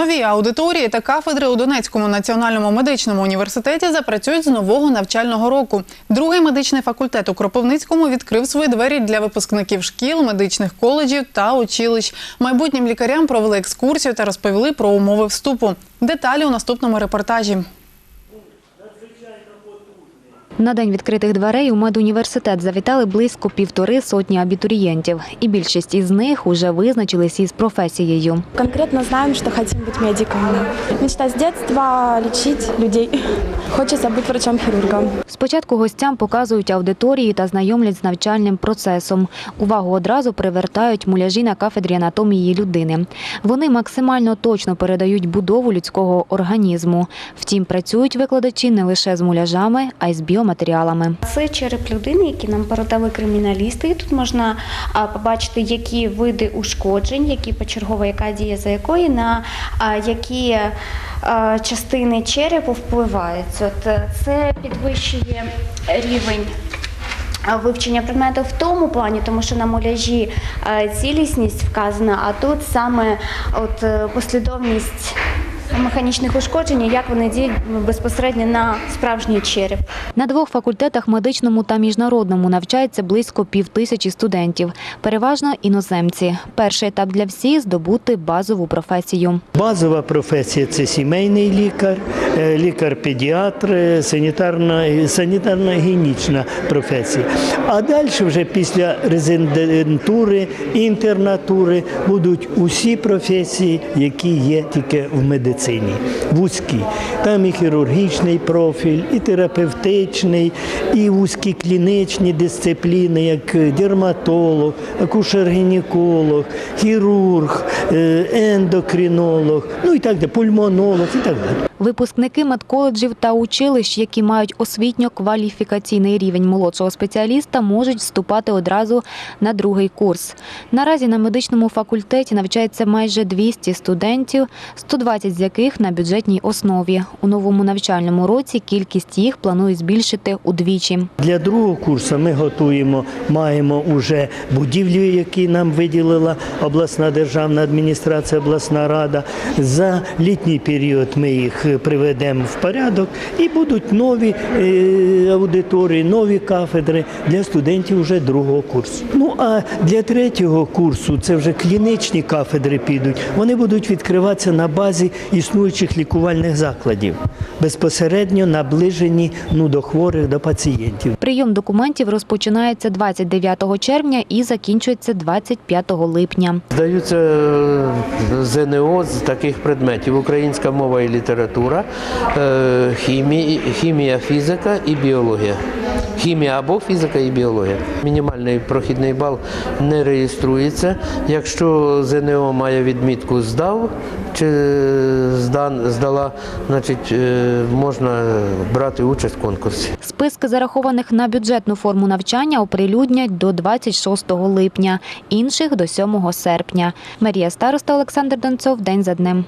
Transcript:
Нові аудиторії та кафедри у Донецькому національному медичному університеті запрацюють з нового навчального року. Другий медичний факультет у Кропивницькому відкрив свої двері для випускників шкіл, медичних коледжів та училищ. Майбутнім лікарям провели екскурсію та розповіли про умови вступу. Деталі у наступному репортажі. На день відкритих дверей у медуніверситет завітали близько півтори сотні абітурієнтів, і більшість із них уже визначились із професією. Конкретно знаем, что хотим быть медиками. Мечта с детства лечить людей. Хочется быть врачом-хирургом. Спочатку гостям показують аудиторії та знайомлять з навчальним процесом. Увагу одразу привертають муляжі на кафедрі анатомії людини. Вони максимально точно передають будову людського організму. Втім, працюють викладачі не лише з муляжами, а й з біоматеріалами. Це череп людини, який нам передали криміналісти. І тут можна побачити, які види ушкоджень, які почергова, яка дія за якої, на які частини черепу впливають. От е, це підвищує рівень. Вивчення предмету в тому плані, тому що на муляжі цілісність вказана, а тут саме от е, послідовність механічних ушкоджень, як вони діють безпосередньо на справжній череп. На двох факультетах медичному та міжнародному навчається близько півтисячі студентів, переважно іноземці. Перший етап для всіх здобути базову професію. Базова професія це сімейний лікар, е, лікар-педіатр, е, санітарна, санітарно-гігієнічна професія. А далі вже після резидентури, інтернатури будуть усі професії, які є тільки в медицині, вузькі. Там і хірургічний профіль, і терапевтичний, і вузькі клінічні дисципліни, як дерматолог, акушер-гінеколог, хірург, е, ендокринолог, ну і так далі, пульмонолог і так далі. Випускники медколеджів та училищ, які мають освітньо-кваліфікаційний рівень молодшого спеціаліста, можуть вступати одразу на другий курс. Наразі на медичному факультеті навчається майже 200 студентів, 120 з яких на бюджетній основі. У новому навчальному році кількість їх планують збільшити удвічі. Для другого курсу ми готуємо, маємо вже будівлі, які нам виділила обласна державна адміністрація, обласна рада. За літній період ми їх приведемо в порядок і будуть нові е, аудиторії, нові кафедри для студентів вже другого курсу. Ну а для третього курсу це вже клінічні кафедри підуть. Вони будуть відкриватися на базі існуючих лікувальних закладів, безпосередньо наближені ну, до хворих, до пацієнтів. Прийом документів розпочинається 29 червня і закінчується 25 липня. Здаються е, ЗНО з таких предметів: українська мова і література, е, хімія, хімія, фізика і біологія. Хімія або фізика і біологія. Мінімальний прохідний бал не реєструється. Якщо ЗНО має відмітку здав чи здала, значить е, можна брати участь в конкурсі. Списки зарахованих на бюджетну форму навчання оприлюднять до 26 липня, інших до 7 серпня. Марія Староста, Олександр Донцов. День за днем.